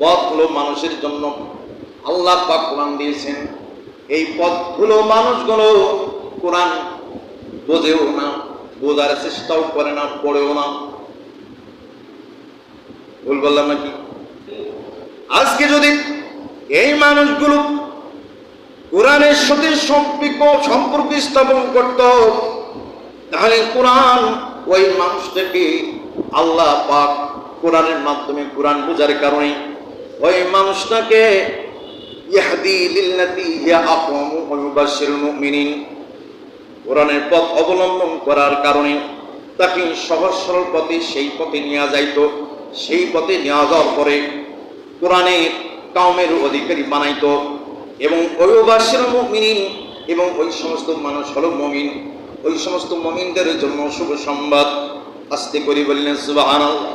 পথগুলো মানুষের জন্য। আল্লাহ পাক কোরআন দিয়েছেন। এই পথগুলো মানুষগুলো কোরআন বোঝেও না, বোঝার চেষ্টাও করে না, পড়েও না। ভুল বললাম নাকি? আজকে যদি এই মানুষগুলো কোরআনের সাথে সম্পর্ক সম্পর্ক স্থাপন করত, তাহলে কোরআন ওই মানুষটাকে আল্লাহ পাক কোরআনের মাধ্যমে কোরআন বোঝার কারণে ওই মানুষটাকে কোরআনের পথ অবলম্বন করার কারণে তাকে সহজ সরল পথে সেই পথে নেওয়া যাইতো। সেই পথে নেওয়া যাওয়ার পরে কোরআনের কাউমের অধিকারী বানাইতো এবং অভিবাসীর মমিন এবং ওই সমস্ত মানুষ হলো মমিন। ওই সমস্ত মমিনদের জন্য শুভ সংবাদ আস্তে করি বললেন, সুবহানাল্লাহ।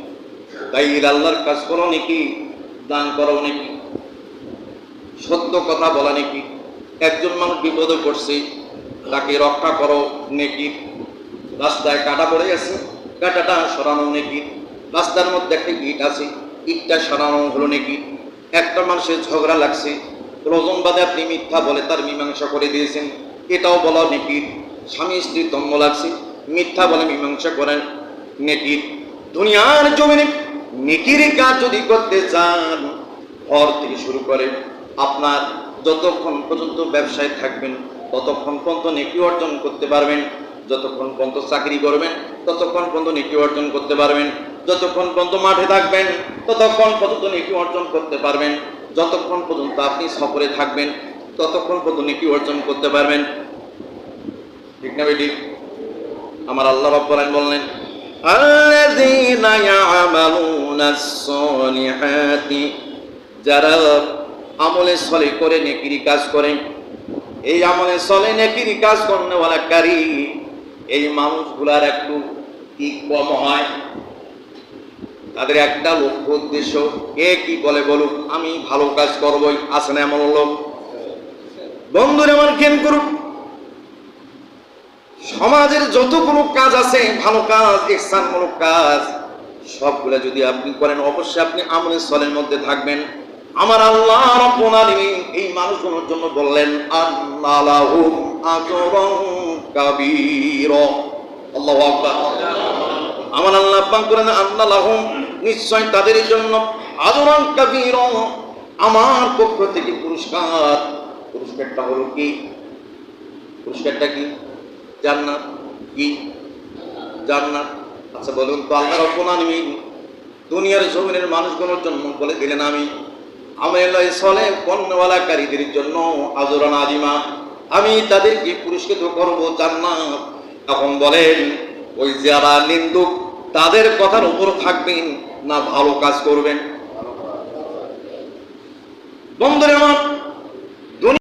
তাই আল্লাহর কাজ করো নাকি? দান করো নাকি? সত্য কথা বলা নাকি? একজন মানুষ বিপদে পড়ছে, তাকে রক্ষা করো নেকি? রাস্তায় কাটা পড়ে গেছে, কাটাটা সরানো নাকি? রাস্তার মধ্যে একটা ইট আছে, ইটটা সরানো হলো নাকি? একটা মানুষের ঝগড়া লাগছে রজন বাদে আপনি মিথ্যা বলে তার মীমাংসা করে দিয়েছেন, এটাও বলা নাকি? স্বামী স্ত্রীর দ্বন্দ্ব লাগছে, মিথ্যা বলে মীমাংসা করেন নেকির দুনিয়ার জমিনে নেকির কাজ যদি করতে চান, ঘর থেকে শুরু করে আপনার যতক্ষণ পর্যন্ত ব্যবসায় থাকবেন, ততক্ষণ পর্যন্ত নেকি অর্জন করতে পারবেন। যতক্ষণ পর্যন্ত চাকরি করবেন, ততক্ষণ পর্যন্ত নেকি অর্জন করতে পারবেন। যতক্ষণ পর্যন্ত মাঠে থাকবেন, ততক্ষণ পর্যন্ত নেকি অর্জন করতে পারবেন। যতক্ষণ পর্যন্ত আপনি সফরে থাকবেন, ততক্ষণ পর্যন্ত নেকি অর্জন করতে পারবেন। ঠিক না বেটি? আমার আল্লাহ রব্বুল বললেন الذين يعملون الصالحات যারা আমলে সলে করে নেকিরি কাজ করে এই আমলে সলে নেকিরি কাজ করনে ওয়ালা কারি এই মানুষগুলার একটু কি কম হয় তাদের একটা লক্ষ্য উদ্দেশ্য কে কি বলে বলুক আমি ভালো কাজ করবই আছে না এমন লোক বন্ধুরা আমার জ্ঞান করুক সমাজের যত কোনো কাজ আছে, ভালো কাজ, ইহসানমূলক কাজ, সবগুলো যদি আপনি করেন, অবশ্যই আপনি আমলে সলের মধ্যে থাকবেন। আমার আল্লাহ রব্বুল আলামিন এই মানুষগুলোর জন্য বললেন আল্লাহুম আজরুন কাবীরা। আল্লাহু আকবার। আমার আল্লাহ পাক করেন আল্লাহুম নিশ্চয় তাদের জন্য আজরুন কাবীরা। আমার পক্ষ থেকে পুরস্কার। পুরস্কারটা হলো কি? পুরস্কারটা কি? জান্নাত, কি? জান্নাত? আচ্ছা বলুন তো, আল্লাহ রব্বুল দুনিয়ার জমিনের মানুষগুলোর জন্য বলে দিলেন আমি। আমেলাই সলে পণ্যওয়ালাকারীদের জন্য আজরান আজিমা আমি তাদেরকে পুরস্কৃত করব জান্নাত। এখন বলেন, ওই যারা নিন্দুক, তাদের কথার উপর থাকবেন না ভালো কাজ করবেন। বন্ধুরে আমার